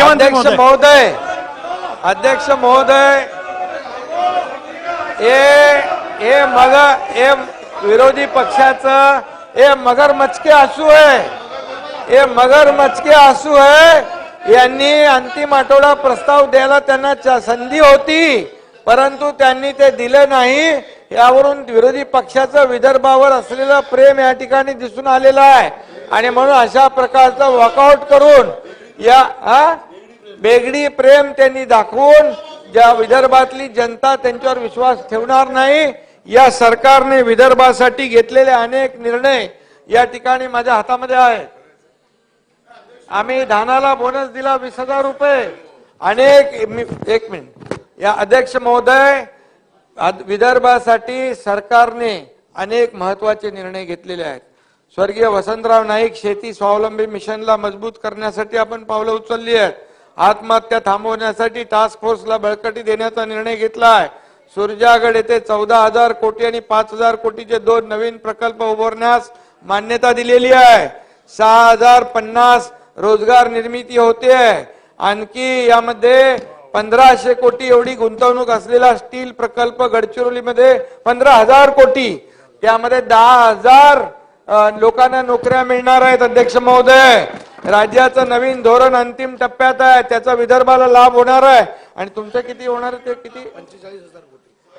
मुख्यमंत्री अध्यक्ष महोदय. अध्यक्ष महोदय. हे हे मग हे विरोधी पक्षाचं हे मगर मचके असू आहे हे मगर मचके असू आहे यांनी अंतिम आठवडा प्रस्ताव द्यायला त्यांना संधी होती परंतु त्यांनी ते दिले नाही. यावरून विरोधी पक्षाचं विदर्भावर असलेलं प्रेम या ठिकाणी दिसून आलेलं आहे. आणि म्हणून अशा प्रकारचं वॉकआउट करून या हा बेगडी प्रेम त्यांनी दाखवून ज्या विदर्भातली जनता त्यांच्यावर विश्वास ठेवणार नाही या सरकारने विदर्भासाठी घेतलेले अनेक निर्णय या ठिकाणी माझ्या हातामध्ये आहेत. आम्ही धानाला बोनस दिला वीस हजार रुपये. अनेक एक मिनिट. या अध्यक्ष महोदय आद- विदर्भासाठी सरकारने अनेक महत्त्वाचे निर्णय घेतलेले आहेत. स्वर्गीय वसंतराव नाईक शेती स्वावलंबी मिशनला मजबूत करण्यासाठी आपण पावलं उचलली आहेत. आत्महत्या थांबवण्यासाठी टास्क फोर्सला बळकटी देण्याचा निर्णय घेतला आहे सुरजागड येथे चौदा हजार कोटी आणि पाच हजार कोटीचे दोन नवीन प्रकल्प उभारण्यास मान्यता दिलेली आहे. सहा हजार पन्नास रोजगार निर्मिती होते. आणखी यामध्ये पंधराशे कोटी एवढी गुंतवणूक असलेला स्टील प्रकल्प गडचिरोलीमध्ये पंधरा हजार कोटी. त्यामध्ये दहा हजार लोकांना नोकऱ्या मिळणार आहेत अध्यक्ष महोदय. राज्याचं नवीन धोरण अंतिम टप्प्यात आहे. त्याचा विदर्भाला लाभ होणार आहे. आणि तुमचं किती होणार ते किती?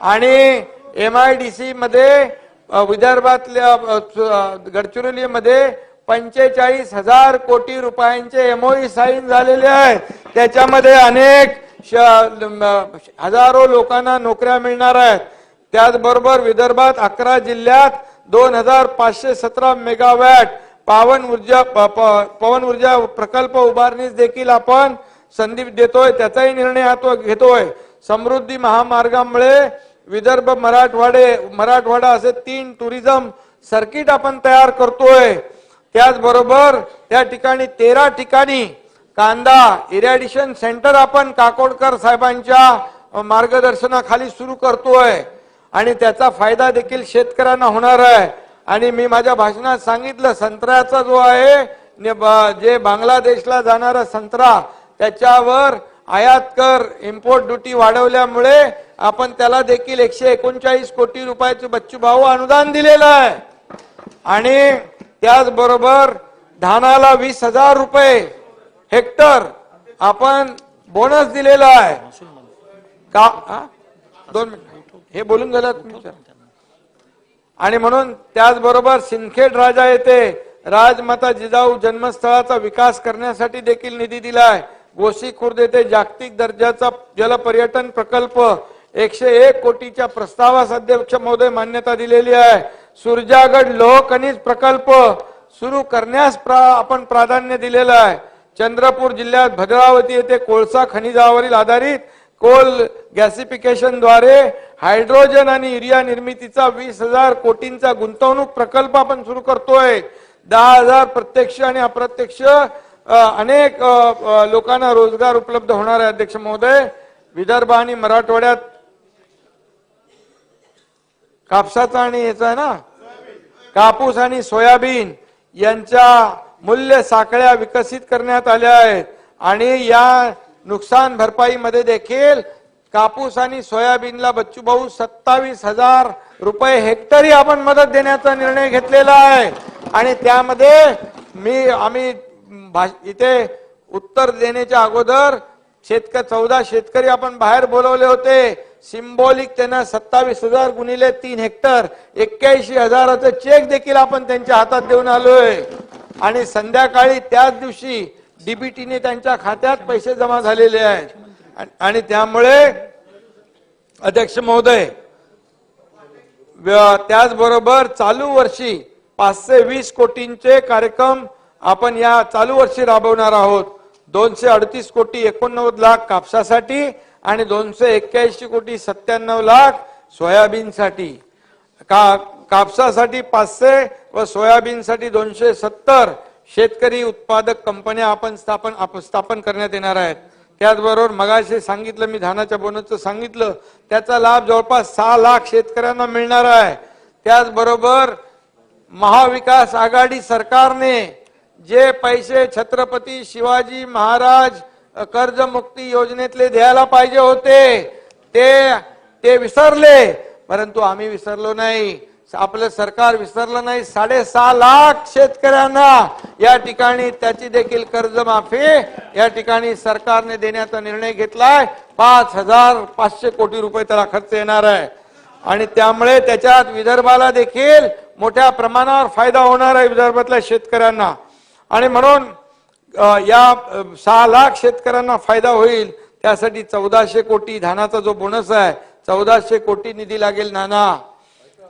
आणि एम आय डी सी मध्ये विदर्भातल्या अ, गडचिरोलीमध्ये पंचेचाळीस हजार कोटी रुपयांचे एमओई साईन झालेले आहेत. त्याच्यामध्ये अनेक श- हजारो लोकांना नोकऱ्या मिळणार आहेत. त्याचबरोबर विदर्भात अकरा जिल्ह्यात दोन हजार पाचशे सतरा मेगावॅट पावन ऊर्जा प- प- पवन ऊर्जा प्रकल्प उभारणीस देखील आपण संधी देतोय त्याचाही निर्णय हातो घेतोय. समृद्धी महामार्गामुळे विदर्भ मराठवाडे मराठवाडा असे तीन टुरिझम सर्किट आपण तयार करतोय. त्याचबरोबर त्या ठिकाणी तेरा ठिकाणी कांदा इरॅडिशन सेंटर आपण काकोडकर साहेबांच्या मार्गदर्शनाखाली सुरू करतोय. आणि त्याचा फायदा देखील शेतकऱ्यांना होणार आहे. आणि मी माझ्या भाषणात सांगितलं संत्र्याचा जो आहे ने- जे बांगलादेशला जाणारा संत्रा त्याच्यावर आयात कर इम्पोर्ट ड्युटी वाढवल्यामुळे आपण त्याला देखील एकशे एकोणचाळीस कोटी रुपयाचे बच्चू भाऊ अनुदान दिलेलं आहे. आणि त्याचबरोबर धानाला वीस हजार रुपये हेक्टर आपण बोनस दिलेला आहे. का दोन मिनिट. हे बोलून झालं आणि म्हणून त्याचबरोबर सिंदखेड राजा येथे राजमाता जिजाऊ जन्मस्थळाचा विकास करण्यासाठी देखील निधी दिलाय. गोसी खुर्द येथे जागतिक दर्जाचा जलपर्यटन प्रकल्प एकशे एक कोटीच्या प्रस्तावास अध्यक्ष महोदय मान्यता दिलेली आहे. सुरजागड लोह खनिज प्रकल्प सुरू करण्यास प्रा- आपण प्राधान्य दिलेलं आहे. चंद्रपूर जिल्ह्यात भद्रावती येथे कोळसा खनिजावरील आधारित कोल गॅसिफिकेशनद्वारे हायड्रोजन आणि युरिया निर्मितीचा वीस हजार कोटींचा गुंतवणूक प्रकल्प आपण सुरू करतोय. दहा हजार प्रत्यक्ष आणि अप्रत्यक्ष अनेक लोकांना रोजगार उपलब्ध होणार आहे अध्यक्ष महोदय विदर्भ आणि मराठवाड्यात कापसाचा आणि याचा आहे ना? कापूस आणि सोयाबीन यांच्या मूल्य साखळ्या विकसित करण्यात आल्या आहेत. आणि या नुकसान भरपाईमध्ये देखील कापूस आणि सोयाबीनला बच्चू भाऊ सत्तावीस हजार रुपये हेक्टरी आपण मदत देण्याचा निर्णय घेतलेला आहे. आणि त्यामध्ये मी आम्ही इथे उत्तर देण्याच्या अगोदर शेतक चौदा शेतकरी आपण बाहेर बोलवले होते. सिम्बॉलिक त्यांना सत्तावीस हजार गुणिले तीन हेक्टर एक्क्याऐंशी हजाराचं चेक देखील आपण त्यांच्या हातात देऊन आलोय. आणि संध्याकाळी त्याच दिवशी डीबीटीने त्यांच्या खात्यात पैसे जमा झालेले आहेत. आणि- त्यामुळे अध्यक्ष महोदय त्याचबरोबर चालू वर्षी पाचशे वीस कोटींचे कार्यक्रम आपण या चालू वर्षी राबवणार आहोत. दोनशे अडतीस कोटी एकोणनव्वद लाख कापसासाठी आणि दोनशे एक्क्याऐंशी कोटी सत्त्याण्णव लाख सोयाबीनसाठी. का कापसासाठी पाचशे व सोयाबीनसाठी दोनशे सत्तर. शेतकरी उत्पादक कंपन्या आपण स्थापन आप- स्थापन करण्यात येणार आहेत. त्याचबरोबर मगाशी सांगितलं मी धानाच्या बोनसचं सांगितलं त्याचा लाभ जवळपास सहा लाख शेतकऱ्यांना मिळणार आहे. त्याचबरोबर महाविकास आघाडी सरकारने जे पैसे छत्रपती शिवाजी महाराज कर्जमुक्ती योजनेतले द्यायला पाहिजे होते ते ते विसरले. परंतु आम्ही विसरलो नाही. आपलं सरकार विसरलं नाही. साडेसहा लाख शेतकऱ्यांना या ठिकाणी त्याची देखील कर्जमाफी या ठिकाणी सरकारने देण्याचा निर्णय घेतलाय. पाच हजार पाचशे कोटी रुपये त्याला खर्च येणार आहे. आणि त्यामुळे त्याच्यात विदर्भाला देखील मोठ्या प्रमाणावर फायदा होणार आहे विदर्भातल्या शेतकऱ्यांना. आणि म्हणून या सहा लाख शेतकऱ्यांना फायदा होईल. त्यासाठी चौदाशे कोटी धानाचा जो बोनस आहे चौदाशे कोटी निधी लागेल नाना.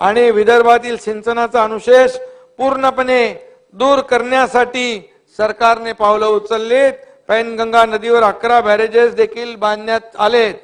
आणि विदर्भातील सिंचनाचा अनुशेष पूर्णपणे दूर करण्यासाठी सरकारने पावलं उचललीत. पैनगंगा नदीवर अकरा बॅरेजेस देखील बांधण्यात आलेत.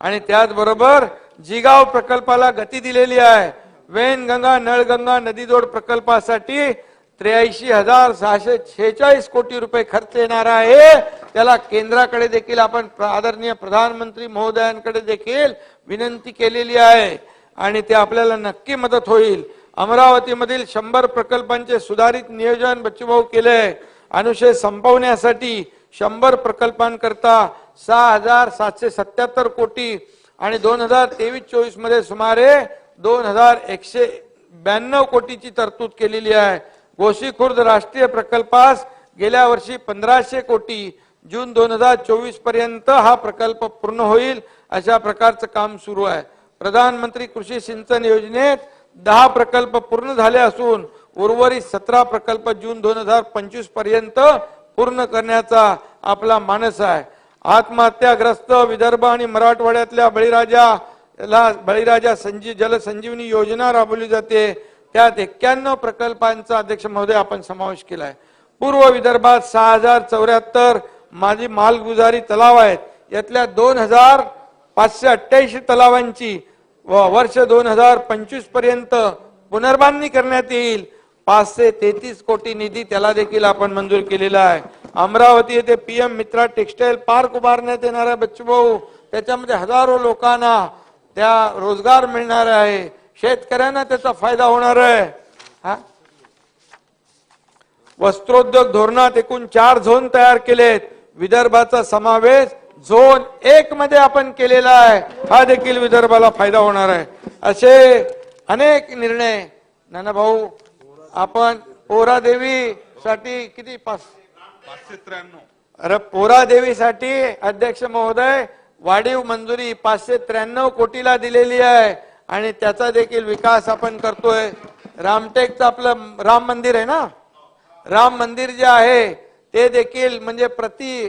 आणि त्याचबरोबर जिगाव प्रकल्पाला गती दिलेली आहे. वेनगंगा नळगंगा नदीजोड प्रकल्पासाठी त्र्याऐंशी हजार सहाशे छेचाळीस कोटी रुपये खर्च येणार आहे. त्याला केंद्राकडे देखील आपण आदरणीय प्रधानमंत्री महोदयांकडे देखील विनंती केलेली आहे. आणि ते आपल्याला नक्की मदत होईल. अमरावतीमधील शंभर प्रकल्पांचे सुधारित नियोजन बच्चूभाऊ केले अनुशय संपवण्यासाठी शंभर प्रकल्पांकरता सहा हजार सातशे सत्याहत्तर कोटी आणि दोन हजार तेवीस चोवीसमध्ये सुमारे दोन हजार एकशे ब्याण्णव कोटीची तरतूद केलेली आहे. गोशी खुर्द राष्ट्रीय प्रकल्पास गेल्या वर्षी पंधराशे कोटी जून दोन हजार चोवीसपर्यंत हा प्रकल्प पूर्ण होईल अशा प्रकारचं काम सुरू आहे. प्रधानमंत्री कृषी सिंचन योजनेत दहा प्रकल्प पूर्ण झाले असून उर्वरित सतरा प्रकल्प जून दोन हजार पंचवीसपर्यंत पूर्ण करण्याचा आपला मानस आहे. आत्महत्याग्रस्त विदर्भ आणि मराठवाड्यातल्या बळीराजा ला बळीराजा संजी जलसंजीवनी योजना राबवली जाते. त्यात एक्क्याण्णव प्रकल्पांचा अध्यक्ष महोदय आपण समावेश केला आहे पूर्व विदर्भात सहा हजार चौऱ्याहत्तर माझी मालगुजारी तलाव आहेत. यातल्या दोन हजार पाचशे अठ्ठ्याऐंशी तलावांची व वर्ष दोन हजार पंचवीसपर्यंत पुनर्बांधणी करण्यात येईल. पाचशे तेहतीस कोटी निधी त्याला देखील आपण मंजूर केलेला आहे. अमरावती येथे पीएम मित्रा टेक्सटाईल पार्क उभारण्यात येणार आहे बच्चूभाऊ त्याच्यामध्ये हजारो लोकांना त्या रोजगार मिळणार आहे. शेतकऱ्यांना त्याचा फायदा होणार आहे. हा? वस्त्रोद्योग धोरणात एकूण चार झोन तयार केलेत. विदर्भाचा समावेश झोन एक मध्ये आपण केलेला आहे हा देखील विदर्भाला फायदा होणार आहे. असे अनेक निर्णय नाना भाऊ आपण पोरादेवी साठी किती? पाच? पाचशे त्र्याण्णव. अरे पोरा देवीसाठी अध्यक्ष महोदय वाढीव मंजुरी पाचशे त्र्याण्णव कोटीला दिलेली आहे आणि त्याचा देखील विकास आपण करतोय. रामटेकचं आपलं राम मंदिर आहे ना? राम मंदिर जे आहे ते देखील म्हणजे प्रति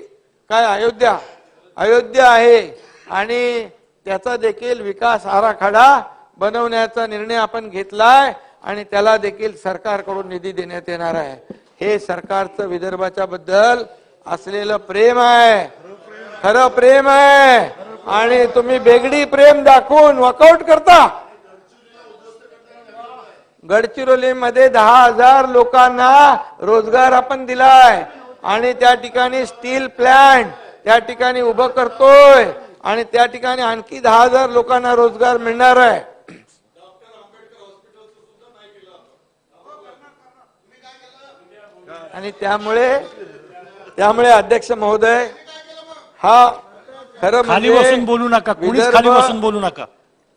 काय? अयोध्या. अयोध्या आहे. आणि त्याचा देखील विकास आराखडा बनवण्याचा निर्णय आपण घेतलाय आणि त्याला देखील सरकारकडून निधी देण्यात येणार आहे. हे सरकारचं विदर्भाच्या बद्दल असलेलं प्रेम आहे. खरं प्रेम आहे. आणि तुम्ही बेगडी प्रेम दाखवून वॉकआउट करता. गडचिरोलीमध्ये दहा हजार लोकांना रोजगार आपण दिलाय. आणि त्या ठिकाणी स्टील प्लांट त्या ठिकाणी उभं करतोय आणि त्या ठिकाणी आणखी दहा हजार लोकांना रोजगार मिळणार आहे. आणि त्यामुळे त्यामुळे अध्यक्ष महोदय हा खरं खाली म्हणजे बसून बोलू नका बोलू नका.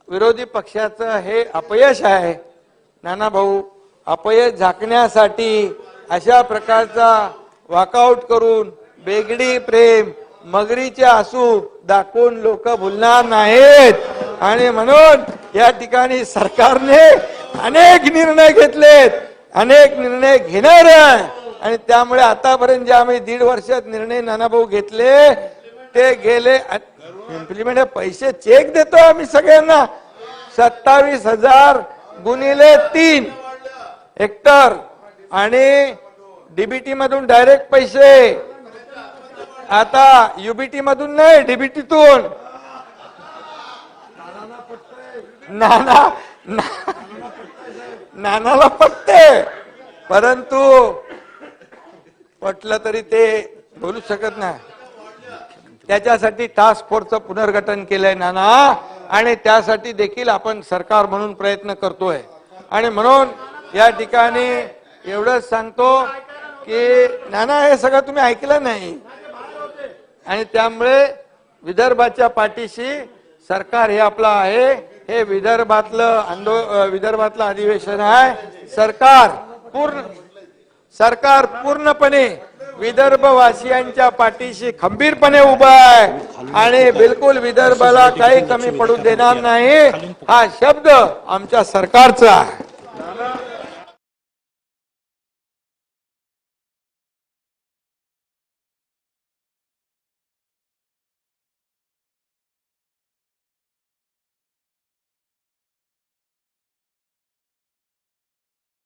विरोधी पक्षाचं हे अपयश आहे. नाना भाऊ अपयश झाकण्यासाठी अशा प्रकारचा वॉकआउट करून बेगडी प्रेम मगरीचे आसू दाखवून लोक भुलणार नाहीत. आणि म्हणून या ठिकाणी सरकारने अनेक निर्णय घेतलेत. अनेक निर्णय घेणार आहे. आणि त्यामुळे आतापर्यंत जे आम्ही दीड वर्षात निर्णय नानाभाऊ घेतले ते गेले इम्प्लिमेंट पैसे चेक देतो आम्ही सगळ्यांना. सत्तावीस हजार गुणिले तीन हेक्टर. आणि डीबीटी मधून डायरेक्ट पैसे. आता युबीटी मधून नाही डीबीटीतून नाना ना- नानाला पटते. परंतु पटलं तरी ते बोलू शकत नाही. त्याच्यासाठी टास्क फोर्सचं पुनर्गठन केलंय नाना. आणि त्यासाठी देखील आपण सरकार म्हणून प्रयत्न करतोय. आणि म्हणून या ठिकाणी एवढंच सांगतो की नाना हे सगळं तुम्ही ऐकलं नाही. आणि त्यामुळे विदर्भाच्या पाठीशी सरकार हे आपलं आहे. हे विदर्भातलं आंदो विदर्भातलं अधिवेशन आहे. सरकार पूर्ण सरकार पूर्णपणे विदर्भवासियांच्या पाठीशी खंबीरपणे उभं आहे. आणि बिलकुल विदर्भाला काही कमी पडू देणार नाही. हा शब्द आमच्या सरकारचा आहे.